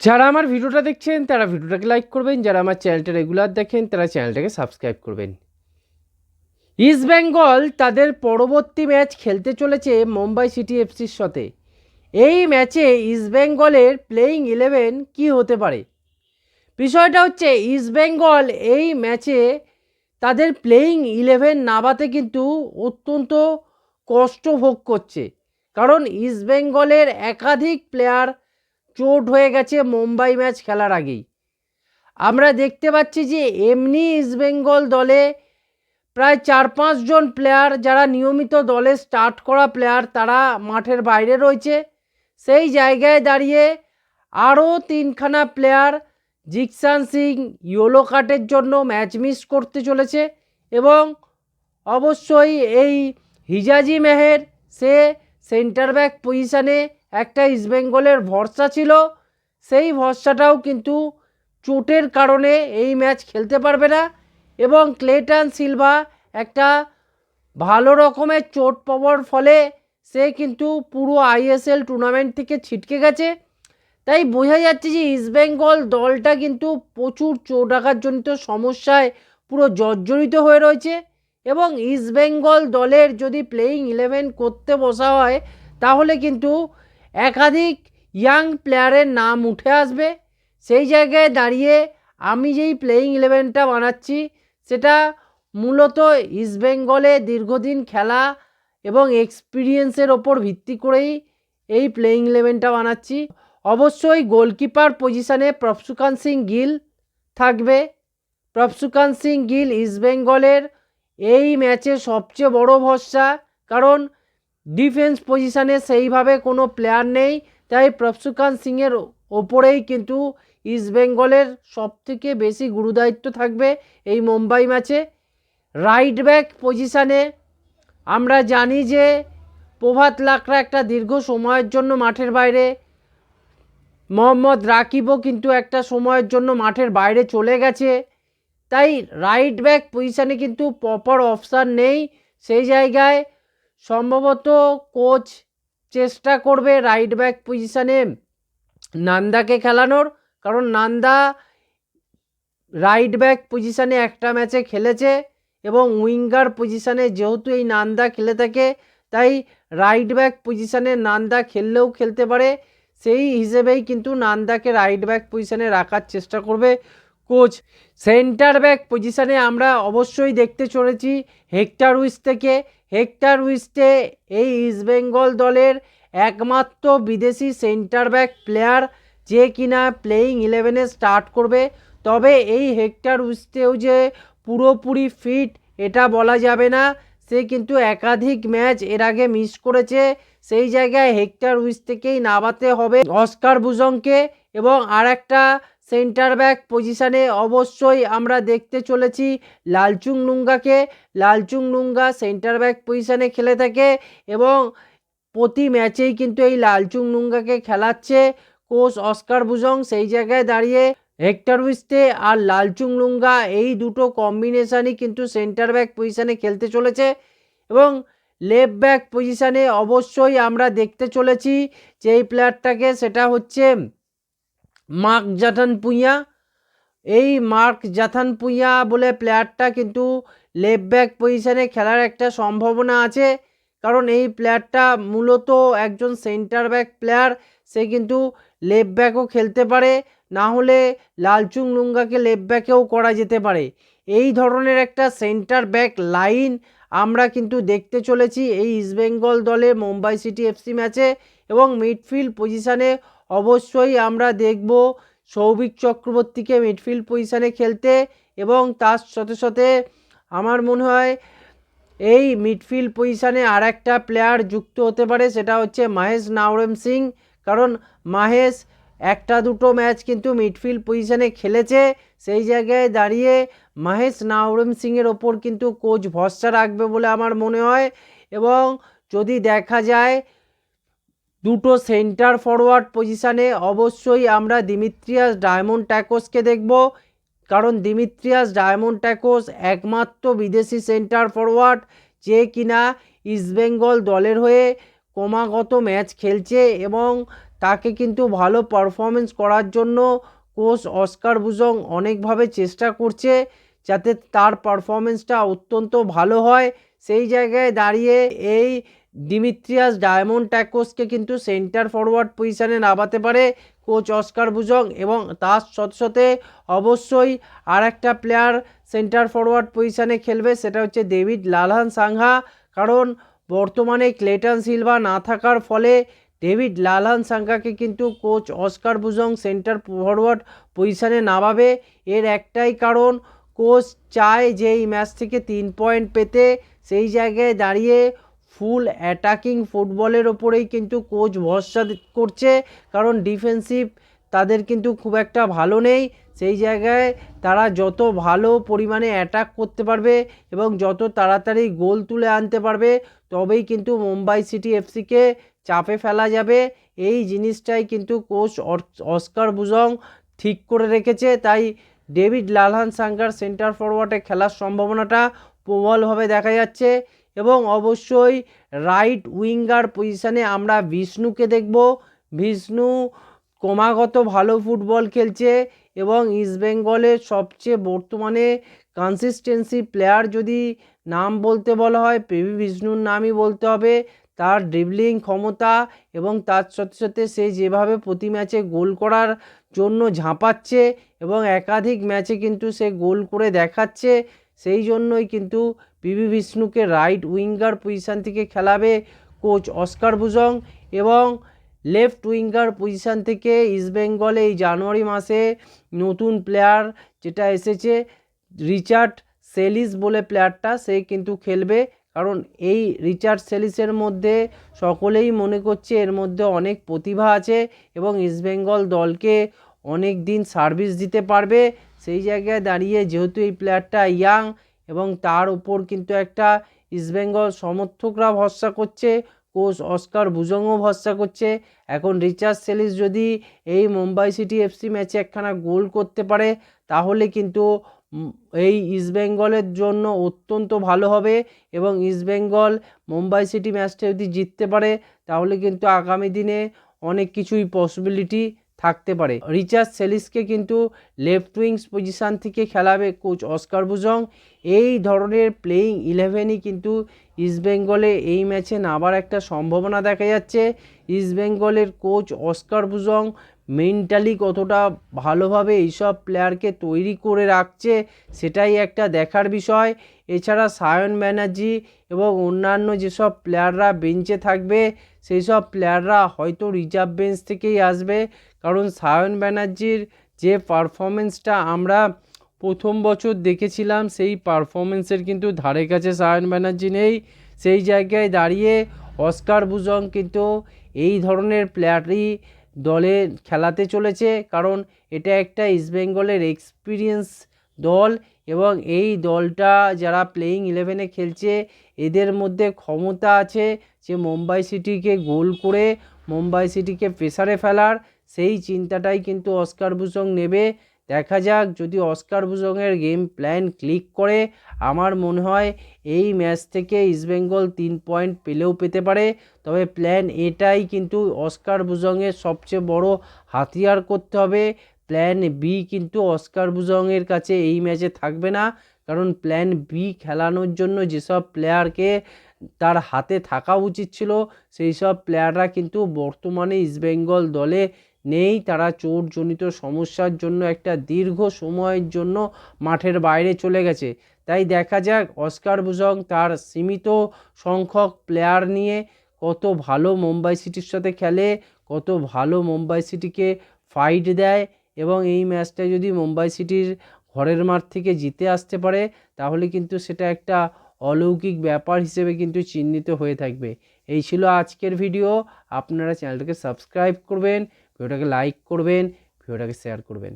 যারা আমার ভিডিওটা দেখছেন, তারা ভিডিওটাকে লাইক করবেন। যারা আমার চ্যানেলটা রেগুলার দেখেন, তারা চ্যানেলটাকে সাবস্ক্রাইব করবেন। ইস্ট বেঙ্গল তাদের পরবর্তী ম্যাচ খেলতে চলেছে মুম্বাই সিটি এফসির সাথে। এই ম্যাচে ইস্ট বেঙ্গলের প্লেয়িং ইলেভেন কি হতে পারে? বিষয়টা হচ্ছে ইস্ট বেঙ্গল এই ম্যাচে তাদের প্লেয়িং ইলেভেন নামাতে কিন্তু অত্যন্ত কষ্ট ভোগ করছে। কারণ ইস্ট বেঙ্গলের একাধিক প্লেয়ার চোট হয়ে গেছে মুম্বাই ম্যাচ খেলার আগেই। আমরা দেখতে পাচ্ছি যে এমনি ইস্টবেঙ্গল দলে প্রায় চার পাঁচজন প্লেয়ার, যারা নিয়মিত দলে স্টার্ট করা প্লেয়ার, তারা মাঠের বাইরে রয়েছে। সেই জায়গায় দাঁড়িয়ে আরও তিনখানা প্লেয়ার জিকসান সিং ইয়েলো কার্ডের জন্য ম্যাচ মিস করতে চলেছে এবং অবশ্যই এই হিজাজি মেহের, সে সেন্টার ব্যাক পজিশানে একটা ইস্টবেঙ্গলের ভরসা ছিল। সেই ভরসাটাও কিন্তু চোটের কারণে এই ম্যাচ খেলতে পারবে না এবং ক্লেটন সিলভা একটা ভালো রকমের চোট পাওয়ার ফলে সে কিন্তু পুরো আইএসএল টুর্নামেন্ট থেকে ছিটকে গেছে। তাই বোঝা যাচ্ছে যে ইস্টবেঙ্গল দলটা কিন্তু প্রচুর চোট আঘাতজনিত সমস্যায় পুরো জর্জরিত হয়ে রয়েছে এবং ইস্টবেঙ্গল দলের যদি প্লেয়িং ইলেভেন করতে বসা হয়, তাহলে কিন্তু একাধিক ইয়াং প্লেয়ারের নাম উঠে আসবে। সেই জায়গায় দাঁড়িয়ে আমি যেই প্লেয়িং ইলেভেনটা বানাচ্ছি, সেটা মূলত ইস্টবেঙ্গলে দীর্ঘদিন খেলা এবং এক্সপিরিয়েন্সের ওপর ভিত্তি করেই এই প্লেয়িং ইলেভেনটা বানাচ্ছি। অবশ্যই গোলকিপার পজিশানে প্রফসুকান সিং গিল থাকবে। প্রফসুকান সিং গিল ইস্টবেঙ্গলের এই ম্যাচে সবচেয়ে বড় ভরসা, কারণ ডিফেন্স পজিশানে সেইভাবে কোনো প্লেয়ার নেই। তাই প্রফসুকান সিংয়ের ওপরেই কিন্তু ইস্টবেঙ্গলের সবথেকে বেশি গুরুদায়িত্ব থাকবে এই মুম্বাই ম্যাচে। রাইট ব্যাক পজিশানে আমরা জানি যে প্রভাত লাকড়া একটা দীর্ঘ সময়ের জন্য মাঠের বাইরে, মোহাম্মদ রাকিবও কিন্তু একটা সময়ের জন্য মাঠের বাইরে চলে গেছে। তাই রাইট ব্যাক পজিশানে কিন্তু প্রপার অপশান নেই। সেই জায়গায় সম্ভবত কোচ চেষ্টা করবে রাইট ব্যাক পজিশানে নান্দাকে খেলানোর, কারণ নান্দা রাইট ব্যাক পজিশানে একটা ম্যাচে খেলেছে এবং উইঙ্গার পজিশানে যেহেতু এই নান্দা খেলে থাকে, তাই রাইট ব্যাক পজিশানে নান্দা খেললেও খেলতে পারে। সেই হিসেবেই কিন্তু নান্দাকে রাইট ব্যাক পজিশানে রাখার চেষ্টা করবে কোচ। সেন্টার ব্যাক পজিশানে আমরা অবশ্যই দেখতে চলেছি হেক্টার উইস থেকে। হেক্টার উইস্টে এই ইস্টবেঙ্গল দলের একমাত্র বিদেশি সেন্টার ব্যাক প্লেয়ার যে কিনা প্লেয়িং ইলেভেনে স্টার্ট করবে। তবে এই হেক্টার উইস্টেও যে পুরোপুরি ফিট এটা বলা যাবে না। সে কিন্তু একাধিক ম্যাচ এর আগে মিস করেছে। সেই জায়গায় হেক্টার উইস থেকেই নামাতে হবে অস্কার বুজংকে এবং আর একটা সেন্টার ব্যাক পজিশানে অবশ্যই আমরা দেখতে চলেছি লালচুং নুঙ্গাকে লালচুং নুঙ্গা সেন্টার ব্যাক পজিশানে খেলে থাকে এবং প্রতি ম্যাচেই কিন্তু এই লালচুং নুঙ্গাকে খেলাচ্ছে। কোচ অস্কার বুজং সেই জায়গায় দাঁড়িয়ে হেক্টর উইস্টে আর লালচুং লুঙ্গা এই দুটো কম্বিনেশানই কিন্তু সেন্টার ব্যাক পজিশানে খেলতে চলেছে এবং লেফট ব্যাক পজিশানে অবশ্যই আমরা দেখতে চলেছি যে এই প্লেয়ারটাকে সেটা হচ্ছে মার্ক জাথান পুইয়া। এই মার্ক জাথান পুইয়া বলে প্লেয়ারটা কিন্তু লেফট ব্যাক পজিশানে খেলার একটা সম্ভাবনা আছে। কারণ এই প্লেয়ারটা মূলত একজন সেন্টার ব্যাক প্লেয়ার, সে কিন্তু লেফট ব্যাকও খেলতে পারে, না হলে লালচুং লুঙ্গাকে লেফট ব্যাকেও করা যেতে পারে। এই ধরনের একটা সেন্টার ব্যাক লাইন আমরা কিন্তু দেখতে চলেছি এই ইস্টবেঙ্গল দলে মুম্বাই সিটি এফসি ম্যাচে এবং মিডফিল্ড পজিশানে অবশ্যই আমরা দেখব সৌভিক চক্রবর্তীকে মিডফিল্ড পজিশানে খেলতে এবং তার সাথে সাথে আমার মনে হয় এই মিডফিল্ড পজিশানে আর একটা প্লেয়ার যুক্ত হতে পারে, সেটা হচ্ছে মাহেশ নাওরেম সিং। কারণ মাহেশ একটা দুটো ম্যাচ কিন্তু মিডফিল্ড পজিশানে খেলেছে, সেই জায়গায় দাঁড়িয়ে মাহেশ নাওরেম সিংয়ের ওপর কিন্তু কোচ ভরসা রাখবে বলে আমার মনে হয়। এবং যদি দেখা যায় দুটো সেন্টার ফরওয়ার্ড পজিশানে অবশ্যই আমরা দিমিত্রিয়াস ডায়মন্ড ট্যাকোসকে দেখব। কারণ দিমিত্রিয়াস ডায়মন্ড ট্যাকোস একমাত্র বিদেশি সেন্টার ফরওয়ার্ড, যে কিনা ইস্টবেঙ্গল দলের হয়ে ক্রমাগত ম্যাচ খেলছে এবং তাকে কিন্তু ভালো পারফরমেন্স করার জন্য কোচ অস্কার বুজং অনেকভাবে চেষ্টা করছে যাতে তার পারফরমেন্সটা অত্যন্ত ভালো হয়। সেই জায়গায় দাঁড়িয়ে এই ডিমিত্রিয়াস ডায়মন্ড ট্যাকোসকে কিন্তু সেন্টার ফরওয়ার্ড পজিশানে নামাতে পারে কোচ অস্কার বুজং এবং তার সাথে সাথে অবশ্যই আর একটা প্লেয়ার সেন্টার ফরওয়ার্ড পজিশানে খেলবে, সেটা হচ্ছে ডেভিড লালহান সাংহা। কারণ বর্তমানে ক্লেটন সিলভা না থাকার ফলে ডেভিড লালহান সাংহাকে কিন্তু coach Oscar Bruzon centre forward পজিশানে নামাবে। এর একটাই কারণ, কোচ চায় যে এই ম্যাচ থেকে তিন পয়েন্ট পেতে, সেই জায়গায় দাঁড়িয়ে ফুল অ্যাটাকিং ফুটবলের ওপরেই কিন্তু কোচ ভরসা করছে। কারণ ডিফেন্সিভ তাদের কিন্তু খুব একটা ভালো নেই। সেই জায়গায় তারা যত ভালো পরিমাণে অ্যাটাক করতে পারবে এবং যত তাড়াতাড়ি গোল তুলে আনতে পারবে, তবেই কিন্তু মুম্বাই সিটি এফসিকে চাপে ফেলা যাবে। এই জিনিসটাই কিন্তু কোচ অস্কার বুজং ঠিক করে রেখেছে। তাই ডেভিড লালহান সাঙ্গার সেন্টার ফরওয়ার্ডে খেলার সম্ভাবনাটা প্রবলভাবে দেখা যাচ্ছে। এবং অবশ্যই রাইট উইঙ্গার পজিশানে আমরা বিষ্ণুকে দেখব। বিষ্ণু ক্রমাগত ভালো ফুটবল খেলছে এবং ইস্টবেঙ্গলের সবচেয়ে বর্তমানে কনসিস্টেন্সি প্লেয়ার যদি নাম বলতে বলা হয় পিভি বিষ্ণুর নামই বলতে হবে। তার ড্রিবলিং ক্ষমতা এবং তার সাথে সাথে সে যেভাবে প্রতি ম্যাচে গোল করার জন্য ঝাঁপাচ্ছে এবং একাধিক ম্যাচে কিন্তু সে গোল করে দেখাচ্ছে। সেই জন্যই কিন্তু পিভি বিষ্ণুকে রাইট উইঙ্গার পজিশান থেকে খেলাবে কোচ অস্কার বুজং এবং লেফট উইঙ্গার পজিশান থেকে ইস্টবেঙ্গলে এই জানুয়ারি মাসে নতুন প্লেয়ার যেটা এসেছে, রিচার্ড সেলিস বলে প্লেয়ারটা সে কিন্তু খেলবে। কারণ এই রিচার্ড সেলিসের মধ্যে সকলেই মনে করছে এর মধ্যে অনেক প্রতিভা আছে এবং ইস্টবেঙ্গল দলকে অনেক দিন সার্ভিস দিতে পারবে। সেই জায়গায় দাঁড়িয়ে যেহেতু এই প্লেয়ারটা ইয়াং এবং তার উপর কিন্তু একটা ইস্টবেঙ্গল সমর্থকরা ভরসা করছে, কোচ অস্কার বুজংও ভরসা করছে। এখন রিচার্ড সেলিস যদি এই মুম্বাই সিটি এফসি ম্যাচে একখানা গোল করতে পারে, তাহলে কিন্তু এই ইস্টবেঙ্গলের জন্য অত্যন্ত ভালো হবে এবং ইস্টবেঙ্গল মুম্বাই সিটি ম্যাচটা যদি জিততে পারে, তাহলে কিন্তু আগামী দিনে অনেক কিছুই পসিবিলিটি থাকতে পারে। রিচার্ড সেলিসকে কিন্তু লেফট উইংস পজিশান থেকে খেলাবে কোচ অস্কার বুজং এই ধরনের প্লেয়িং ইলেভেনই কিন্তু ইস্টবেঙ্গলে এই ম্যাচে নাবার একটা সম্ভাবনা দেখা যাচ্ছে। ইস্টবেঙ্গলের কোচ অস্কার বুজং মেন্টালি কতটা ভালোভাবে এইসব প্লেয়ারকে তৈরি করে রাখছে, সেটাই একটা দেখার বিষয়। এছাড়া সায়ন ব্যানার্জি এবং অন্যান্য যেসব প্লেয়াররা বেঞ্চে থাকবে সেই সব প্লেয়াররা হয়তো রিজার্ভ বেঞ্চ থেকেই আসবে। কারণ সায়ন ব্যানার্জির যে পারফরমেন্সটা আমরা প্রথম বছর দেখেছিলাম, সেই পারফরমেন্সের কিন্তু ধারে কাছে সায়ন ব্যানার্জি নেই। সেই জায়গায় দাঁড়িয়ে অস্কার বুজং কিন্তু এই ধরনের প্লেয়ারই দলে খেলাতে চলেছে, কারণ এটা একটা ইস্টবেঙ্গলের এক্সপিরিয়েন্স দল এবং এই দলটা যারা প্লেয়িং ইলেভেনে খেলছে, এদের মধ্যে ক্ষমতা আছে যে মুম্বাই সিটিকে গোল করে মুম্বাই সিটিকে প্রেসারে ফেলার, সেই চিন্তাটাই কিন্তু অস্কার ভূষণ নেবে। দেখা যাক যদি অস্কার বুজংয়ের গেম প্ল্যান ক্লিক করে আমার মনে হয় এই ম্যাচ থেকে ইস্টবেঙ্গল তিন পয়েন্ট পেলেও পেতে পারে। তবে প্ল্যান এটাই কিন্তু অস্কার বুজংয়ের সবচেয়ে বড় হাতিয়ার করতে হবে। প্ল্যান বি কিন্তু অস্কার বুজংয়ের কাছে এই ম্যাচে থাকবে না। কারণ প্ল্যান বি খেলানোর জন্য যেসব প্লেয়ারকে তার হাতে থাকা উচিত ছিল, সেই সব প্লেয়াররা কিন্তু বর্তমানে ইস্টবেঙ্গল দলে নেই। তারা চোটজনিত সমস্যার জন্য একটা দীর্ঘ সময়ের জন্য মাঠের বাইরে চলে গেছে। তাই দেখা যাক অস্কার বুজং তার সীমিত সংখ্যক প্লেয়ার নিয়ে কত ভালো মুম্বাই সিটির সাথে খেলে, কত ভালো মুম্বাই সিটিকে ফাইট দেয় এবং এই ম্যাচটা যদি মুম্বাই সিটির ঘরের মাঠ থেকে জিতে আসতে পারে, তাহলে কিন্তু সেটা একটা অলৌকিক ব্যাপার হিসেবে কিন্তু চিহ্নিত হয়ে থাকবে। এই ছিল আজকের ভিডিও আপনারা চ্যানেলটাকে সাবস্ক্রাইব করবেন। ভিডিওটাকে লাইক করবেন ভিডিওটাকে শেয়ার করবেন।